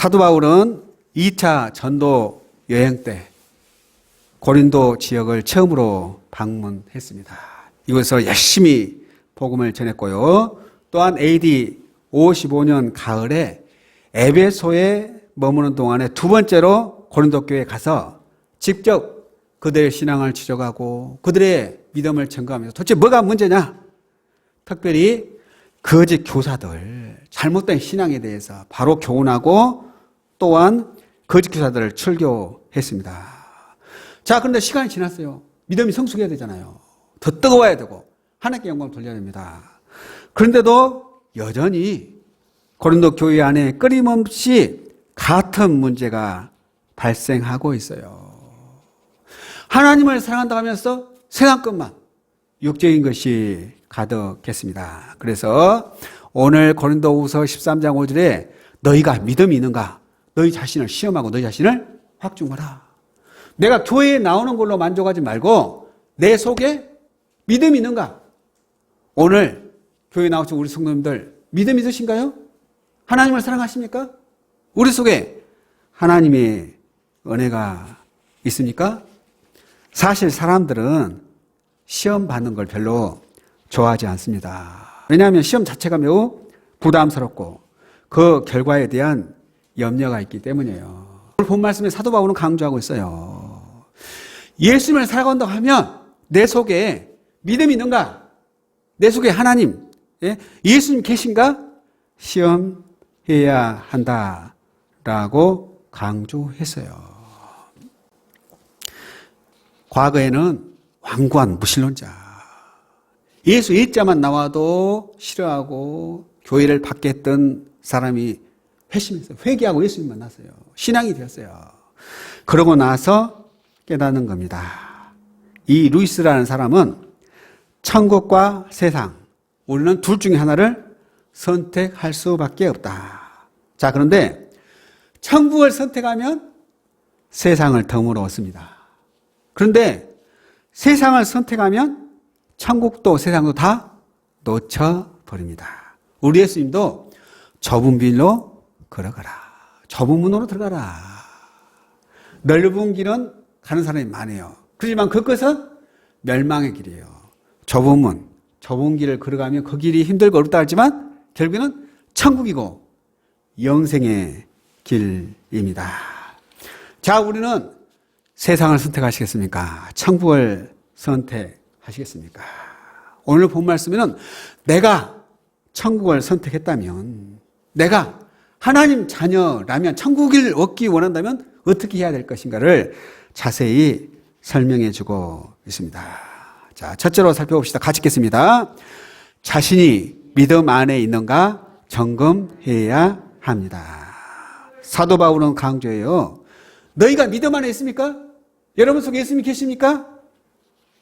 사도 바울은 2차 전도 여행 때 고린도 지역을 처음으로 방문했습니다. 이곳에서 열심히 복음을 전했고요. 또한 AD 55년 가을에 에베소에 머무는 동안에 두 번째로 고린도 교회에 가서 직접 그들의 신앙을 지적하고 그들의 믿음을 증거하면서 도대체 뭐가 문제냐? 특별히 거짓 교사들, 잘못된 신앙에 대해서 바로 교훈하고 또한 거짓 교사들을 출교했습니다. 자, 그런데 시간이 지났어요. 믿음이 성숙해야 되잖아요. 더 뜨거워야 되고 하나님께 영광을 돌려야 됩니다. 그런데도 여전히 고린도 교회 안에 끊임없이 같은 문제가 발생하고 있어요. 하나님을 사랑한다 하면서 세상 것만 육적인 것이 가득했습니다. 그래서 오늘 고린도후서 13장 5절에 너희가 믿음이 있는가? 너희 자신을 시험하고 너희 자신을 확증하라. 내가 교회에 나오는 걸로 만족하지 말고 내 속에 믿음이 있는가? 오늘 교회 나오신 우리 성도님들 믿음 있으신가요? 하나님을 사랑하십니까? 우리 속에 하나님의 은혜가 있습니까? 사실 사람들은 시험 받는 걸 별로 좋아하지 않습니다. 왜냐하면 시험 자체가 매우 부담스럽고 그 결과에 대한 염려가 있기 때문이에요. 오늘 본 말씀에 사도 바울은 강조하고 있어요. 예수님을 살아간다고 하면 내 속에 믿음이 있는가? 내 속에 하나님, 예? 예수님 계신가? 시험해야 한다 라고 강조했어요. 과거에는 완고한 무신론자. 예수 일자만 나와도 싫어하고 교회를 받겠던 사람이 회심해서 회개하고 예수님 만났어요. 신앙이 되었어요. 그러고 나서 깨닫는 겁니다. 이 루이스라는 사람은 천국과 세상, 우리는 둘 중에 하나를 선택할 수밖에 없다. 자, 그런데 천국을 선택하면 세상을 덤으로 얻습니다. 그런데 세상을 선택하면 천국도 세상도 다 놓쳐버립니다. 우리 예수님도 좁은 길로 걸어가라. 좁은 문으로 들어가라. 넓은 길은 가는 사람이 많아요. 그렇지만 그것은 멸망의 길이에요. 좁은 문, 좁은 길을 걸어가면 그 길이 힘들고 어렵다 하지만 결국에는 천국이고 영생의 길입니다. 자, 우리는 세상을 선택하시겠습니까? 천국을 선택하시겠습니까? 오늘 본 말씀에는 내가 천국을 선택했다면, 내가 하나님 자녀라면 천국을 얻기 원한다면 어떻게 해야 될 것인가를 자세히 설명해 주고 있습니다. 자, 첫째로 살펴봅시다. 같이 읽겠습니다. 자신이 믿음 안에 있는가 점검해야 합니다. 사도 바울은 강조해요. 너희가 믿음 안에 있습니까? 여러분 속에 예수님이 계십니까?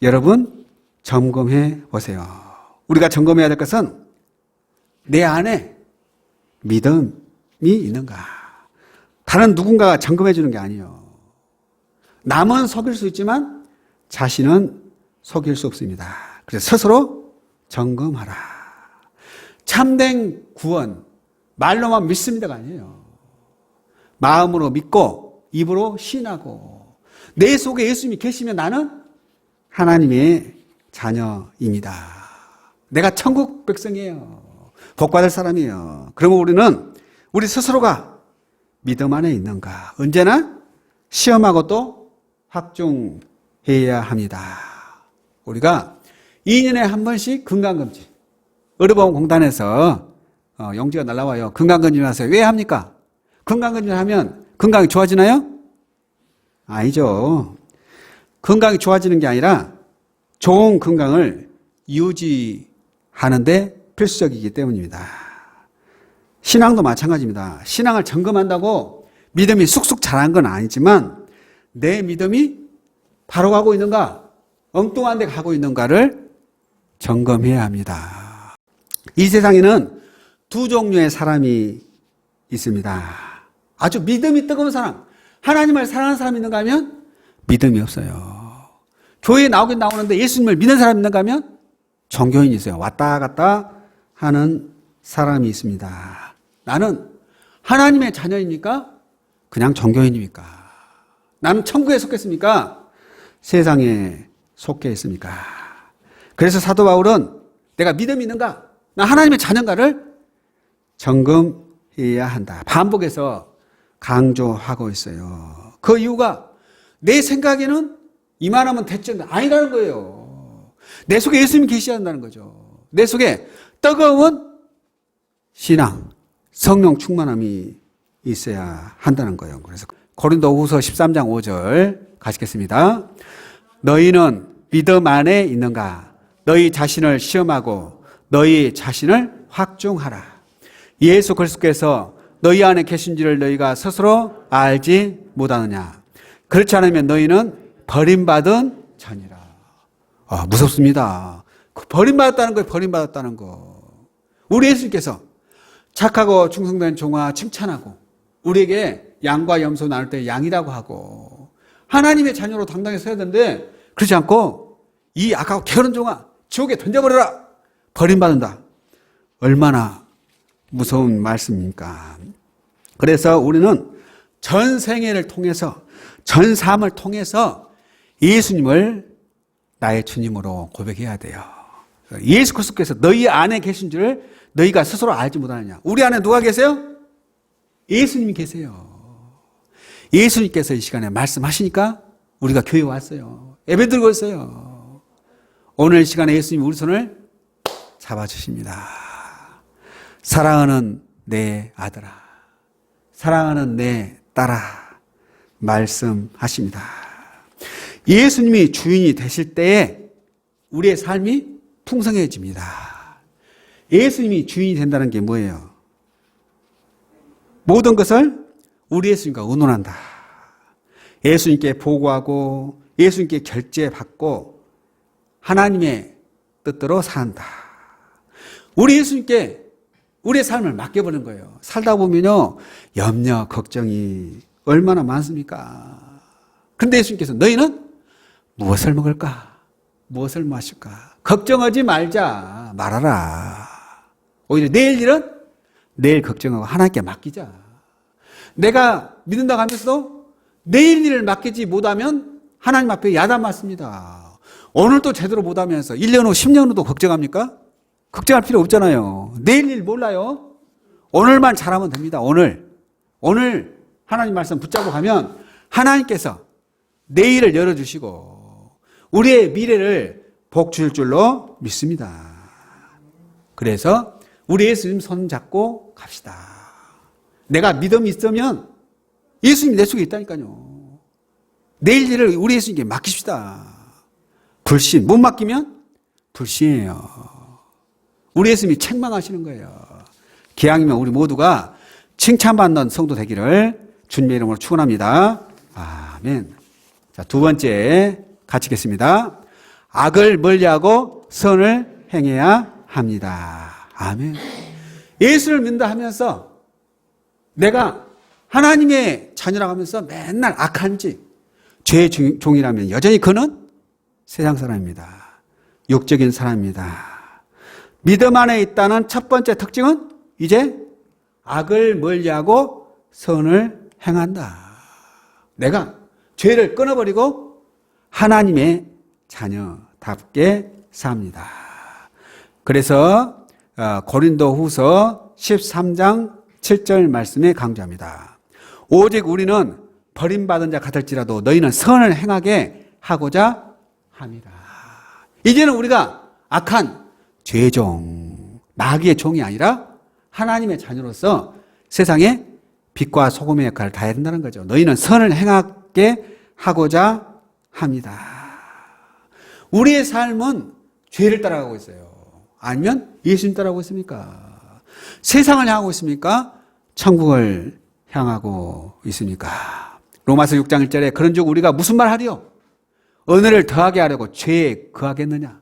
여러분 점검해 보세요. 우리가 점검해야 될 것은 내 안에 믿음이 있는가. 다른 누군가가 점검해 주는 게 아니에요. 남은 속일 수 있지만 자신은 속일 수 없습니다. 그래서 스스로 점검하라. 참된 구원, 말로만 믿습니다가 아니에요. 마음으로 믿고 입으로 신하고 내 속에 예수님이 계시면 나는 하나님의 자녀입니다. 내가 천국 백성이에요. 복받을 사람이에요. 그러면 우리는 우리 스스로가 믿음 안에 있는가? 언제나 시험하고 또 확중해야 합니다. 우리가 2년에 한 번씩 건강검진. 의료보험공단에서 어, 용지가 날라와요. 건강검진 하세요. 왜 합니까? 건강검진 하면 건강이 좋아지나요? 아니죠. 건강이 좋아지는 게 아니라 좋은 건강을 유지하는데 필수적이기 때문입니다. 신앙도 마찬가지입니다. 신앙을 점검한다고 믿음이 쑥쑥 자란 건 아니지만 내 믿음이 바로 가고 있는가, 엉뚱한 데 가고 있는가를 점검해야 합니다. 이 세상에는 두 종류의 사람이 있습니다. 아주 믿음이 뜨거운 사람, 하나님을 사랑하는 사람이 있는가 하면 믿음이 없어요. 교회에 나오긴 나오는데 예수님을 믿는 사람이 있는가 하면 종교인이 있어요. 왔다 갔다 하는 사람이 있습니다. 나는 하나님의 자녀입니까? 그냥 종교인입니까? 나는 천국에 속했습니까? 세상에 속해 있습니까? 그래서 사도 바울은 내가 믿음이 있는가? 나 하나님의 자녀인가를 점검해야 한다. 반복해서 강조하고 있어요. 그 이유가 내 생각에는 이만하면 됐죠. 아니라는 거예요. 내 속에 예수님이 계셔야 한다는 거죠. 내 속에 뜨거운 신앙, 성령 충만함이 있어야 한다는 거예요. 그래서 고린도 후서 13장 5절 가시겠습니다. 너희는 믿음 안에 있는가? 너희 자신을 시험하고 너희 자신을 확증하라. 예수 그리스도께서 너희 안에 계신지를 너희가 스스로 알지 못하느냐? 그렇지 않으면 너희는 버림받은 자니라. 아, 무섭습니다. 그 버림받았다는 거예요, 버림받았다는 거. 우리 예수님께서 착하고 충성된 종아 칭찬하고, 우리에게 양과 염소 나눌 때 양이라고 하고, 하나님의 자녀로 당당히 서야 되는데, 그렇지 않고, 이 악하고 게으른 종아, 지옥에 던져버려라! 버림받는다. 얼마나 무서운 말씀입니까? 그래서 우리는 전 생애를 통해서, 전 삶을 통해서 예수님을 나의 주님으로 고백해야 돼요. 예수 그리스도께서 너희 안에 계신 줄 너희가 스스로 알지 못하느냐. 우리 안에 누가 계세요? 예수님이 계세요. 예수님께서 이 시간에 말씀하시니까 우리가 교회 왔어요. 예배 드리고 있어요. 오늘 시간에 예수님 우리 손을 잡아주십니다. 사랑하는 내 아들아, 사랑하는 내 딸아, 말씀하십니다. 예수님이 주인이 되실 때에 우리의 삶이 풍성해집니다. 예수님이 주인이 된다는 게 뭐예요? 모든 것을 우리 예수님과 의논한다. 예수님께 보고하고 예수님께 결제받고 하나님의 뜻대로 산다. 우리 예수님께 우리의 삶을 맡겨버리는 거예요. 살다 보면요, 염려, 걱정이 얼마나 많습니까? 근데 예수님께서 너희는 무엇을 먹을까? 무엇을 마실까? 걱정하지 말자. 말하라. 오히려 내일 일은 내일 걱정하고 하나님께 맡기자. 내가 믿는다고 하면서도 내일 일을 맡기지 못하면 하나님 앞에 야단 맞습니다. 오늘도 제대로 못하면서 1년 후, 10년 후도 걱정합니까? 걱정할 필요 없잖아요. 내일 일 몰라요. 오늘만 잘하면 됩니다. 오늘. 오늘 하나님 말씀 붙잡고 가면 하나님께서 내일을 열어주시고 우리의 미래를 복 줄 줄로 믿습니다. 그래서 우리 예수님 손 잡고 갑시다. 내가 믿음이 있으면 예수님이 내 속에 있다니까요. 내일 일을 우리 예수님께 맡깁시다. 불신. 못 맡기면 불신이에요. 우리 예수님이 책망하시는 거예요. 기왕이면 우리 모두가 칭찬받는 성도 되기를 주님의 이름으로 축원합니다. 아멘. 자, 두 번째 가치겠습니다. 악을 멀리하고 선을 행해야 합니다. 아멘. 예수를 믿는다 하면서 내가 하나님의 자녀라고 하면서 맨날 악한 짓, 죄의 종이라면 여전히 그는 세상 사람입니다. 육적인 사람입니다. 믿음 안에 있다는 첫 번째 특징은 이제 악을 멀리하고 선을 행한다. 내가 죄를 끊어버리고 하나님의 자녀답게 삽니다. 그래서 어, 고린도 후서 13장 7절 말씀에 강조합니다. 오직 우리는 버림받은 자 같을지라도 너희는 선을 행하게 하고자 합니다. 이제는 우리가 악한 죄종, 마귀의 종이 아니라 하나님의 자녀로서 세상에 빛과 소금의 역할을 다해야 된다는 거죠. 너희는 선을 행하게 하고자 합니다. 우리의 삶은 죄를 따라가고 있어요. 아니면 예수님 따라가고 있습니까? 세상을 향하고 있습니까? 천국을 향하고 있습니까? 로마서 6장 1절에 그런즉 우리가 무슨 말 하리요? 은혜를 더하게 하려고 죄에 거하겠느냐?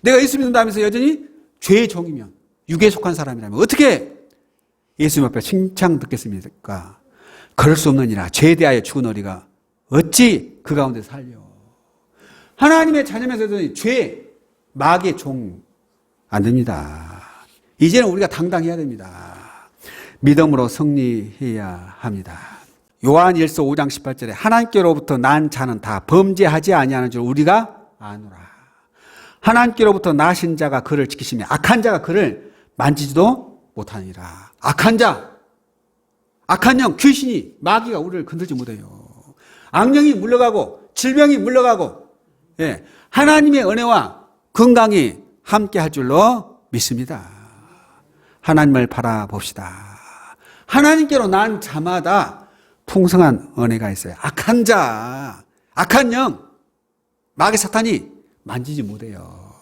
내가 예수 믿는다면서 여전히 죄의 종이면 육에 속한 사람이라면 어떻게 예수님 앞에 칭찬 듣겠습니까? 그럴 수 없느니라 죄에 대하여 죽은 어리가 어찌 그 가운데 살려 하나님의 자녀면서도 죄 마귀의 종 안 됩니다. 이제는 우리가 당당해야 됩니다. 믿음으로 승리해야 합니다. 요한 1서 5장 18절에 하나님께로부터 난 자는 다 범죄하지 아니하는 줄 우리가 아노라. 하나님께로부터 나신 자가 그를 지키시며 악한 자가 그를 만지지도 못하니라. 악한 자, 악한 영, 귀신이, 마귀가 우리를 건들지 못해요. 악령이 물러가고, 질병이 물러가고, 예, 하나님의 은혜와 건강이 함께 할 줄로 믿습니다. 하나님을 바라봅시다. 하나님께로 난 자마다 풍성한 은혜가 있어요. 악한 자, 악한 영, 마귀 사탄이 만지지 못해요.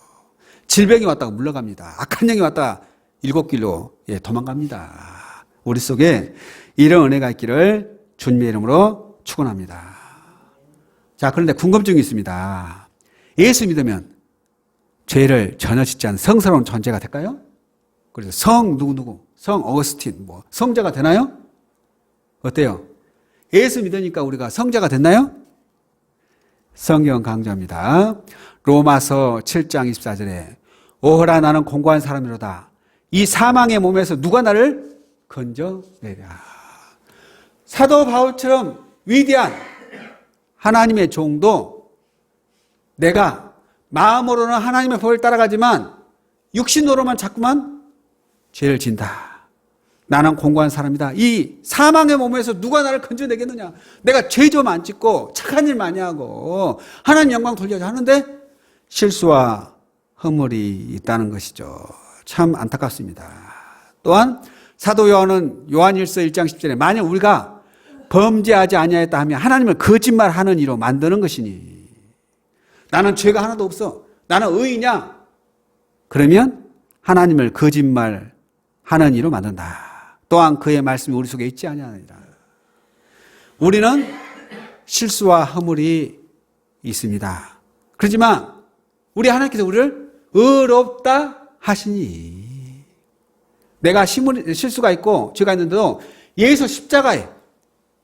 질병이 왔다가 물러갑니다. 악한 영이 왔다가 일곱 길로 예, 도망갑니다. 우리 속에 이런 은혜가 있기를 주님의 이름으로 축원합니다. 자, 그런데 궁금증이 있습니다. 예수 믿으면 죄를 전혀 짓지 않은 성스러운 존재가 될까요? 그래서 성 누구누구, 성 어거스틴, 뭐 성자가 되나요? 어때요? 예수 믿으니까 우리가 성자가 됐나요? 성경 강조합니다. 로마서 7장 24절에 오호라 나는 공고한 사람이로다. 이 사망의 몸에서 누가 나를 건져내랴. 사도 바울처럼 위대한 하나님의 종도 내가 마음으로는 하나님의 법을 따라가지만 육신으로만 자꾸만 죄를 진다. 나는 공고한 사람이다. 이 사망의 몸에서 누가 나를 건져내겠느냐? 내가 죄 좀 안 짓고 착한 일 많이 하고 하나님 영광 돌려자 하는데 실수와 허물이 있다는 것이죠. 참 안타깝습니다. 또한 사도 요한은 요한일서 1장 10절에 만약 우리가 범죄하지 아니하였다 하면 하나님을 거짓말하는 이로 만드는 것이니 나는 죄가 하나도 없어. 나는 의이냐? 그러면 하나님을 거짓말 하는 이로 만든다. 또한 그의 말씀이 우리 속에 있지 아니하니라. 우리는 실수와 허물이 있습니다. 그렇지만 우리 하나님께서 우리를 의롭다 하시니 내가 실수가 있고 죄가 있는데도 예수 십자가에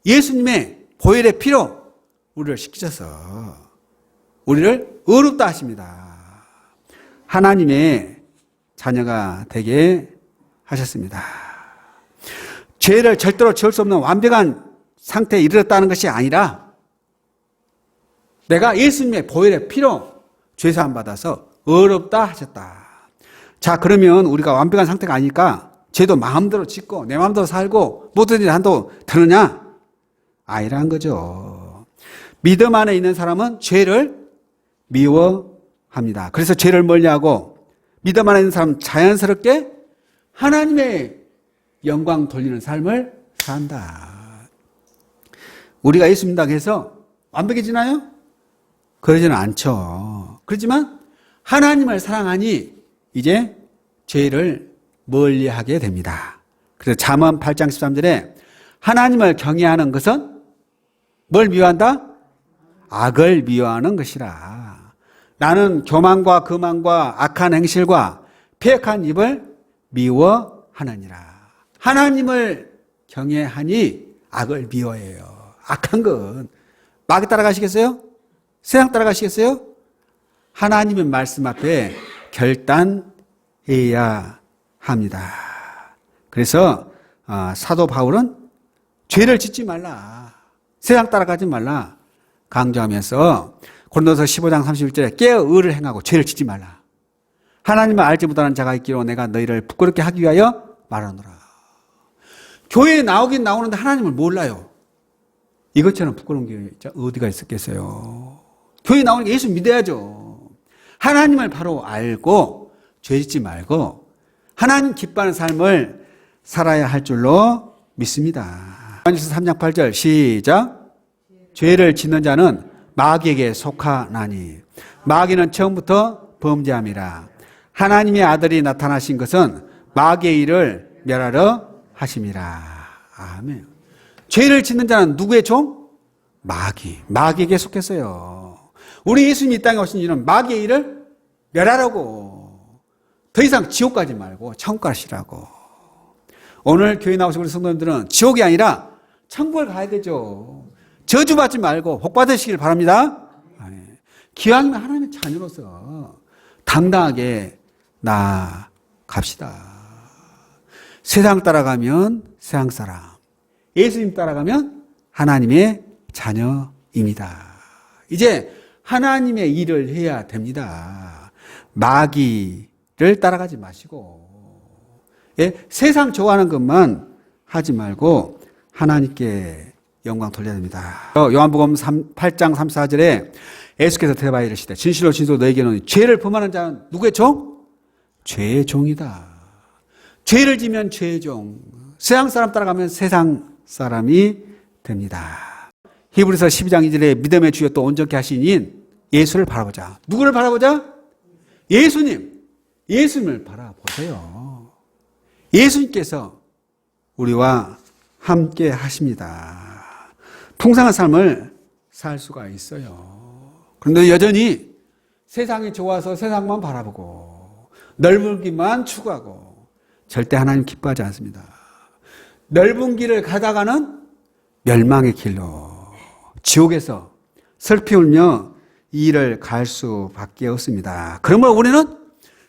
예수님의 보혈의 피로 우리를 씻기셔서 우리를 의롭다 하십니다. 하나님의 자녀가 되게 하셨습니다. 죄를 절대로 지을 수 없는 완벽한 상태에 이르렀다는 것이 아니라 내가 예수님의 보혈의 피로 죄사함 받아서 의롭다 하셨다. 자, 그러면 우리가 완벽한 상태가 아니까 죄도 마음대로 짓고 내 마음대로 살고 모든 일 한도 되느냐? 아니란 거죠. 믿음 안에 있는 사람은 죄를 미워합니다. 그래서 죄를 멀리하고 믿음 안에 있는 사람은 자연스럽게 하나님의 영광 돌리는 삶을 산다. 우리가 예수 믿다고 해서 완벽해지나요? 그러지는 않죠. 그렇지만 하나님을 사랑하니 이제 죄를 멀리하게 됩니다. 그래서 잠언 8장 13절에 하나님을 경외하는 것은 뭘 미워한다? 악을 미워하는 것이라. 나는 교만과 거만과 악한 행실과 폐역한 입을 미워하느니라. 하나님을 경외하니 악을 미워해요. 악한 건 마귀 따라가시겠어요? 세상 따라가시겠어요? 하나님의 말씀 앞에 결단해야 합니다. 그래서 어, 사도 바울은 죄를 짓지 말라. 세상 따라가지 말라. 강조하면서 고린도서 15장 31절에 깨어 의를 행하고 죄를 짓지 말라. 하나님을 알지 못하는 자가 있기로 내가 너희를 부끄럽게 하기 위하여 말하노라. 교회에 나오긴 나오는데 하나님을 몰라요. 이것처럼 부끄러운 게 어디가 있었겠어요. 교회 나오는 게 예수 믿어야죠. 하나님을 바로 알고 죄 짓지 말고 하나님 기뻐하는 삶을 살아야 할 줄로 믿습니다. 요한일서 3장 8절 시작. 죄를 짓는 자는 마귀에게 속하나니 마귀는 처음부터 범죄함이라. 하나님의 아들이 나타나신 것은 마귀의 일을 멸하러 하심이라. 아멘. 죄를 짓는 자는 누구의 종? 마귀. 마귀에게 속했어요. 우리 예수님이 이 땅에 오신 이유는 마귀의 일을 멸하라고. 더 이상 지옥 가지 말고 천국 가시라고. 오늘 교회 나오신 우리 성도님들은 지옥이 아니라 천국을 가야 되죠. 저주받지 말고 복 받으시길 바랍니다. 기왕이면 하나님의 자녀로서 당당하게 나갑시다. 세상 따라가면 세상 사람. 예수님 따라가면 하나님의 자녀입니다. 이제 하나님의 일을 해야 됩니다. 마귀를 따라가지 마시고, 예? 세상 좋아하는 것만 하지 말고 하나님께 영광 돌려야 됩니다. 어, 요한복음 3, 8장 3, 4절에 예수께서 대답하여 이르시되 진실로 진실로 너에게는 죄를 범하는 자는 누구의 종? 죄의 종이다. 죄를 지면 죄의 종. 세상 사람 따라가면 세상 사람이 됩니다. 히브리서 12장 2절에 믿음의 주여 또 온전케 하시니 예수를 바라보자. 누구를 바라보자? 예수님. 예수님을 바라보세요. 예수님께서 우리와 함께 하십니다. 풍성한 삶을 살 수가 있어요. 그런데 여전히 세상이 좋아서 세상만 바라보고 넓은기만 추구하고 절대 하나님 기뻐하지 않습니다. 넓은 길을 가다가는 멸망의 길로 지옥에서 슬피 울며 이 일을 갈 수밖에 없습니다. 그러면 우리는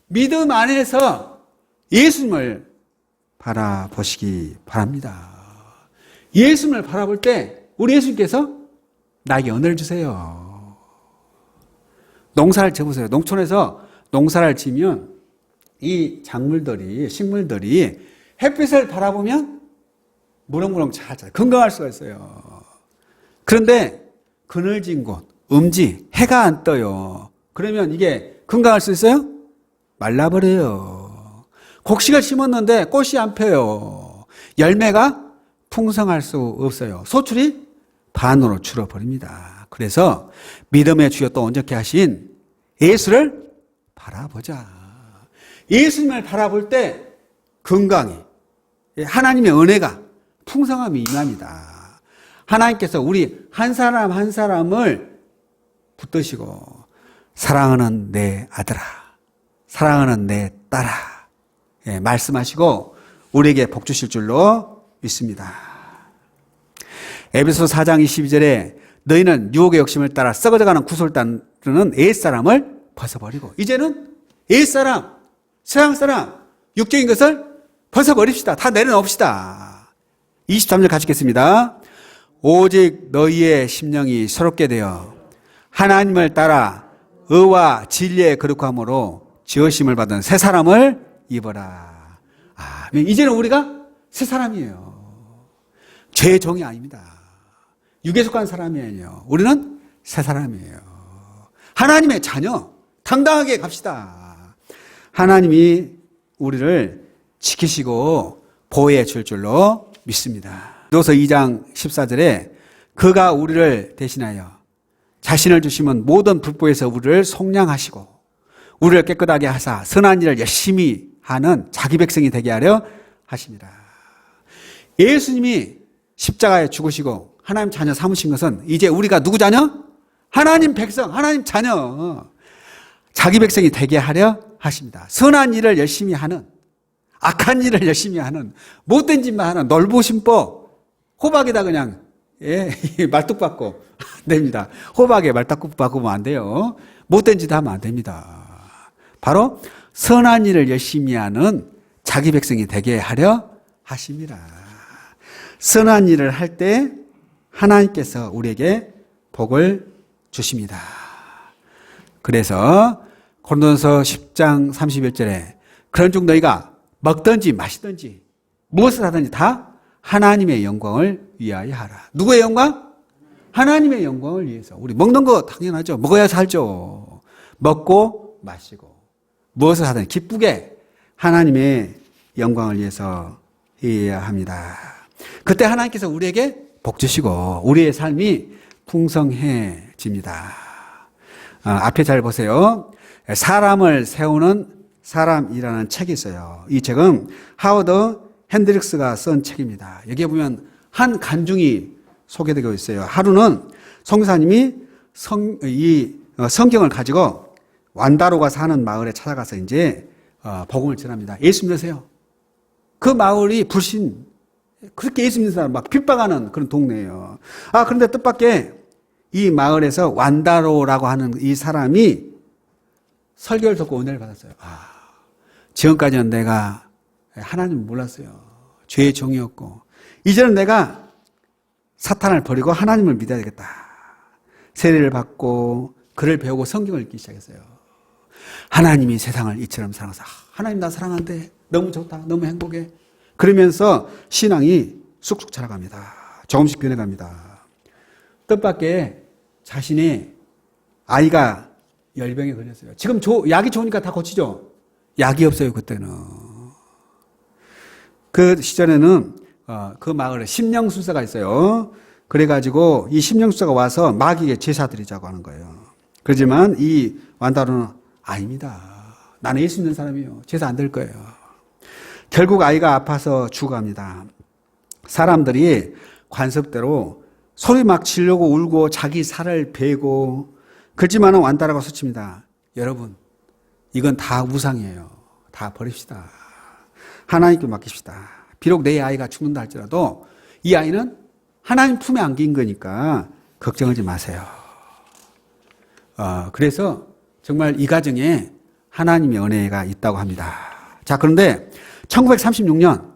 믿음 안에서 예수님을 바라보시기 바랍니다. 예수님을 바라볼 때 우리 예수님께서 나에게 은혜를 주세요. 농사를 지어보세요. 농촌에서 농사를 지면 이 작물들이, 식물들이 햇빛을 바라보면 무럭무럭 잘 자라요. 건강할 수가 있어요. 그런데 그늘진 곳, 음지, 해가 안 떠요. 그러면 이게 건강할 수 있어요? 말라버려요. 곡식을 심었는데 꽃이 안 펴요. 열매가 풍성할 수 없어요. 소출이 반으로 줄어버립니다. 그래서 믿음의 주여 또 온전케 하신 예수를 바라보자. 예수님을 바라볼 때 건강이, 하나님의 은혜가 풍성함이 임합니다. 하나님께서 우리 한 사람 한 사람을 붙드시고 사랑하는 내 아들아, 사랑하는 내 딸아, 예, 말씀하시고 우리에게 복 주실 줄로 믿습니다. 에베소 4장 22절에 너희는 유혹의 욕심을 따라 썩어져가는 구솔 따르는 옛사람을 벗어버리고 이제는 옛사람, 세상 사람, 육적인 것을 벗어버립시다. 다 내려놓읍시다. 23절 같이 읽겠습니다. 오직 너희의 심령이 새롭게 되어 하나님을 따라 의와 진리의 거룩함으로 지으심을 받은 새 사람을 입어라. 아, 이제는 우리가 새 사람이에요. 죄의 종이 아닙니다. 육에 속한 사람이 아니에요. 우리는 새 사람이에요. 하나님의 자녀, 당당하게 갑시다. 하나님이 우리를 지키시고 보호해 줄 줄로 믿습니다. 로서 2장 14절에 그가 우리를 대신하여 자신을 주시면 모든 불보에서 우리를 속량하시고 우리를 깨끗하게 하사 선한 일을 열심히 하는 자기 백성이 되게 하려 하십니다. 예수님이 십자가에 죽으시고 하나님 자녀 삼으신 것은 이제 우리가 누구 자녀? 하나님 백성, 하나님 자녀. 자기 백성이 되게 하려 하십니다. 선한 일을 열심히 하는, 악한 일을 열심히 하는, 못된 짓만 하는 넓으심법, 호박에다 그냥, 예, 말뚝 받고 안 됩니다. 호박에 말뚝 받으면 안 돼요. 못된 짓 하면 안 됩니다. 바로 선한 일을 열심히 하는 자기 백성이 되게 하려 하십니다. 선한 일을 할 때 하나님께서 우리에게 복을 주십니다. 그래서 고린도서 10장 31절에 그런 중 너희가 먹든지 마시든지 무엇을 하든지 다 하나님의 영광을 위하여 하라. 누구의 영광? 하나님의 영광을 위해서. 우리 먹는 거 당연하죠. 먹어야 살죠. 먹고 마시고 무엇을 하든 기쁘게 하나님의 영광을 위해서 해야 합니다. 그때 하나님께서 우리에게 복 주시고 우리의 삶이 풍성해집니다. 아, 앞에 잘 보세요. 사람을 세우는 사람이라는 책이 있어요. 이 책은 하워드 핸드릭스가 쓴 책입니다. 여기에 보면 한 간중이 소개되고 있어요. 하루는 성사님이 성, 이 어, 성경을 가지고 완다로가 사는 마을에 찾아가서 이제 어, 복음을 전합니다. 예수 믿으세요. 그 마을이 불신 그렇게 예수 믿는 사람 막 핍박하는 그런 동네예요. 아 그런데 뜻밖의 이 마을에서 완다로라고 하는 이 사람이 설교를 듣고 은혜를 받았어요. 아 지금까지는 내가 하나님 몰랐어요. 죄의 종이었고 이제는 내가 사탄을 버리고 하나님을 믿어야 되겠다. 세례를 받고 글을 배우고 성경을 읽기 시작했어요. 하나님이 세상을 이처럼 사랑하사. 하나님 나 사랑한대. 너무 좋다. 너무 행복해. 그러면서 신앙이 쑥쑥 자라갑니다. 조금씩 변해갑니다. 뜻밖의 자신이 아이가 열병에 걸렸어요. 지금 조, 약이 좋으니까 다 고치죠? 약이 없어요, 그때는. 그 시절에는 어, 그 마을에 심령술사가 있어요. 그래가지고 이 심령술사가 와서 마귀에게 제사 드리자고 하는 거예요. 그렇지만 이 완다로는 아닙니다. 나는 예수 믿는 사람이에요. 제사 안 될 거예요. 결국 아이가 아파서 죽어갑니다. 사람들이 관습대로 소리 막 지르고 울고 자기 살을 베고 그렇지만은 완다라고 소칩니다. 여러분, 이건 다 우상이에요. 다 버립시다. 하나님께 맡깁시다. 비록 내 아이가 죽는다 할지라도 이 아이는 하나님 품에 안긴 거니까 걱정하지 마세요. 어, 그래서 정말 이 가정에 하나님의 은혜가 있다고 합니다. 자, 그런데 1936년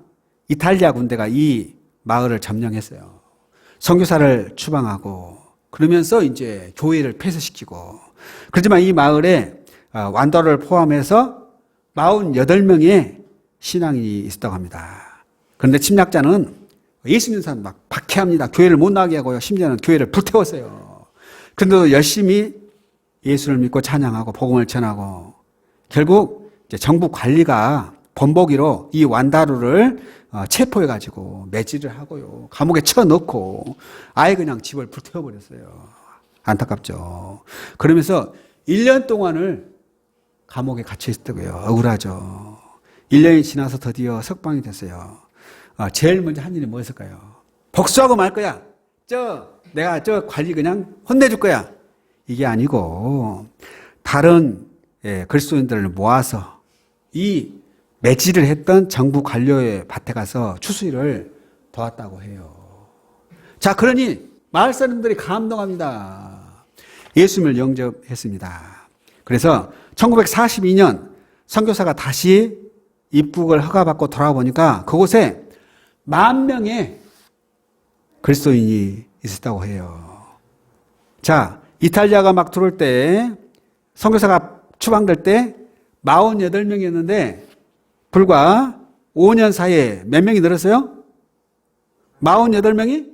이탈리아 군대가 이 마을을 점령했어요. 선교사를 추방하고 그러면서 이제 교회를 폐쇄시키고 그렇지만 이 마을에 어, 완도를 포함해서 48명의 신앙인이 있었다고 합니다. 그런데 침략자는 예수 믿는 사람 막 박해합니다. 교회를 못 나게 하고요. 심지어는 교회를 불태웠어요. 그런데도 열심히 예수를 믿고 찬양하고 복음을 전하고 결국 정부 관리가 본보기로 이 완다루를 어, 체포해가지고 매질을 하고요. 감옥에 쳐넣고 아예 그냥 집을 불태워버렸어요. 안타깝죠. 그러면서 1년 동안을 감옥에 갇혀 있었다고요. 억울하죠. 1년이 지나서 드디어 석방이 됐어요. 어, 제일 먼저 한 일이 뭐였을까요? 복수하고 말 거야. 저, 내가 저 관리 그냥 혼내줄 거야. 이게 아니고, 다른 예, 그리스도인들을 모아서 이 매질을 했던 정부 관료의 밭에 가서 추수일을 도왔다고 해요. 자, 그러니 마을 사람들이 감동합니다. 예수님을 영접했습니다. 그래서 1942년 선교사가 다시 입국을 허가받고 돌아와 보니까 그곳에 만 명의 그리스도인이 있었다고 해요. 자, 이탈리아가 막 들어올 때 선교사가 추방될 때 48명이었는데 불과 5년 사이에 몇 명이 늘었어요? 48명이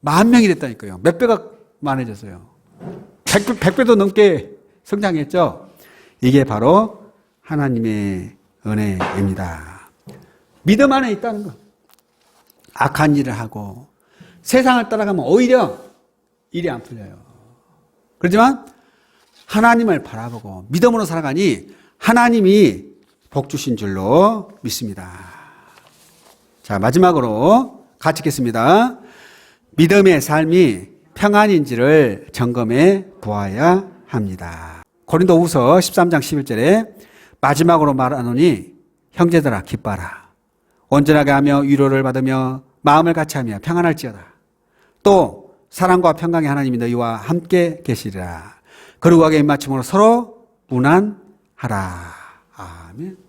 만 명이 됐다니까요. 몇 배가 많아졌어요. 100배, 100배도 넘게 성장했죠. 이게 바로 하나님의 은혜입니다. 믿음 안에 있다는 거. 악한 일을 하고 세상을 따라가면 오히려 일이 안 풀려요. 그렇지만 하나님을 바라보고 믿음으로 살아가니 하나님이 복 주신 줄로 믿습니다. 자, 마지막으로 같이 읽겠습니다. 믿음의 삶이 평안인지를 점검해 보아야 합니다. 고린도 후서 13장 11절에 마지막으로 말하노니 형제들아 기뻐라. 온전하게 하며 위로를 받으며 마음을 같이 하며 평안할지어다. 또 사랑과 평강의 하나님이 너희와 함께 계시리라. 거룩하게 입맞춤으로 서로 무난하라. 아멘.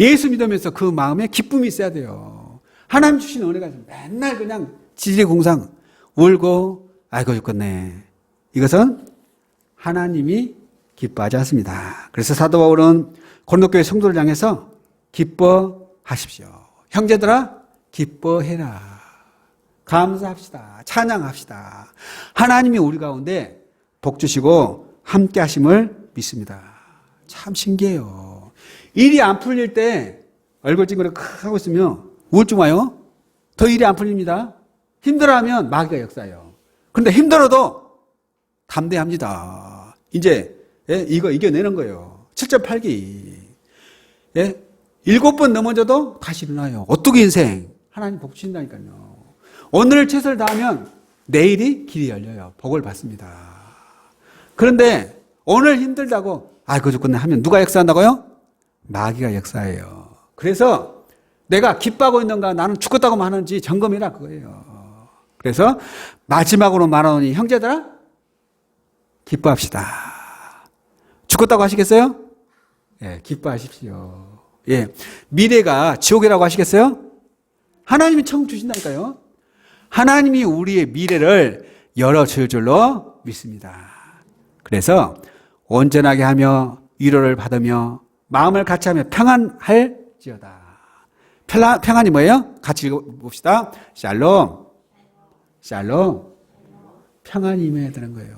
예수 믿으면서 그 마음에 기쁨이 있어야 돼요. 하나님 주신 은혜가. 맨날 그냥 지지공상 울고 아이고 죽겠네. 이것은 하나님이 기뻐하지 않습니다. 그래서 사도 바울은 고린도교회 성도를 향해서 기뻐하십시오. 형제들아 기뻐해라. 감사합시다. 찬양합시다. 하나님이 우리 가운데 복 주시고 함께 하심을 믿습니다. 참 신기해요. 일이 안 풀릴 때 얼굴 찡그려 하고 있으면 우울증 와요. 더 일이 안 풀립니다. 힘들어하면 마귀가 역사해요. 그런데 힘들어도 담대합니다. 이제 예, 이거 이겨내는 거예요. 7.8기. 예? 일곱 번 넘어져도 다시 일어나요. 어떻게 인생? 하나님 복 주신다니까요. 오늘 최선을 다하면 내일이 길이 열려요. 복을 받습니다. 그런데 오늘 힘들다고 아이고 죽겠네 하면 누가 역사한다고요? 마귀가 역사해요. 그래서 내가 기뻐하고 있는가 나는 죽었다고만 하는지 점검해라 그거예요. 그래서 마지막으로 말하노니 형제들아 기뻐합시다. 죽었다고 하시겠어요? 예, 기뻐하십시오. 예. 미래가 지옥이라고 하시겠어요? 하나님이 청 주신다니까요. 하나님이 우리의 미래를 열어줄 줄로 믿습니다. 그래서 온전하게 하며 위로를 받으며 마음을 같이 하며 평안할지어다. 평안, 평안이 뭐예요? 같이 읽어봅시다. 샬롬. 샬롬. 평안이 임해야 되는 거예요.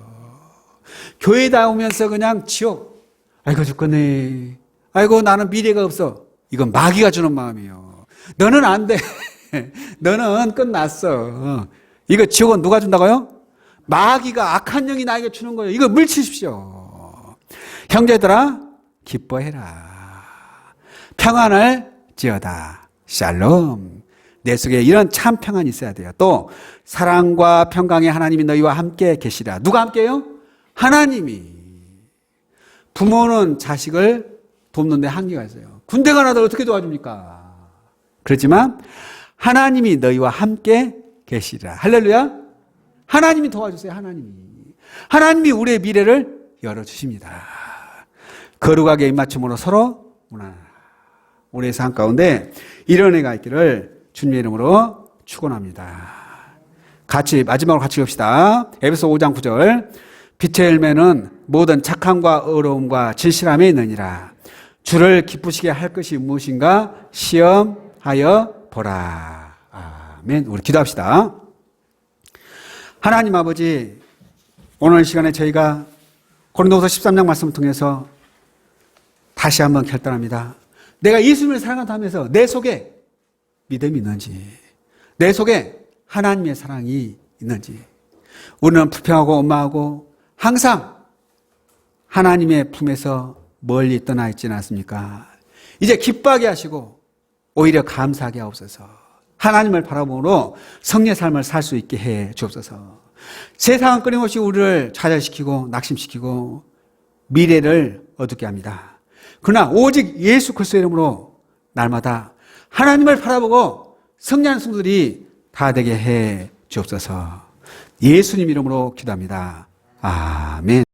교회 나오면서 그냥 지옥. 아이고 죽겠네. 아이고 나는 미래가 없어. 이건 마귀가 주는 마음이에요. 너는 안 돼. 너는 끝났어. 이거 지옥은 누가 준다고요? 마귀가 악한 영이 나에게 주는 거예요. 이거 물치십시오. 형제들아, 기뻐해라. 평안을 지어다. 샬롬. 내 속에 이런 참 평안이 있어야 돼요. 또, 사랑과 평강의 하나님이 너희와 함께 계시라. 누가 함께요? 하나님이. 부모는 자식을 돕는데 한계가 있어요. 군대 가나다 어떻게 도와줍니까? 그렇지만, 하나님이 너희와 함께 계시라. 할렐루야. 하나님이 도와주세요. 하나님이. 하나님이 우리의 미래를 열어주십니다. 거룩하게 입맞춤으로 서로. 우리의 삶 가운데 이런 애가 있기를 주님의 이름으로 축원합니다. 같이 마지막으로 같이 봅시다. 에베소 5장 9절. 빛의 열매는 모든 착함과 의로움과 진실함에 있느니라. 주를 기쁘시게 할 것이 무엇인가 시험하여 보라. 아멘. 우리 기도합시다. 하나님 아버지, 오늘 시간에 저희가 고린도서 13장 말씀을 통해서 다시 한번 결단합니다. 내가 예수님을 사랑한다면서 내 속에 믿음이 있는지, 내 속에 하나님의 사랑이 있는지, 우리는 불평하고 원망하고 항상 하나님의 품에서 멀리 떠나 있지는 않습니까? 이제 기뻐하게 하시고 오히려 감사하게 하옵소서. 하나님을 바라보므로 성례 삶을 살 수 있게 해 주옵소서. 세상은 끊임없이 우리를 좌절시키고 낙심시키고 미래를 어둡게 합니다. 그러나 오직 예수 그리스도의 이름으로 날마다 하나님을 바라보고 성리하는 성도들이 다 되게 해 주옵소서. 예수님 이름으로 기도합니다. 아멘.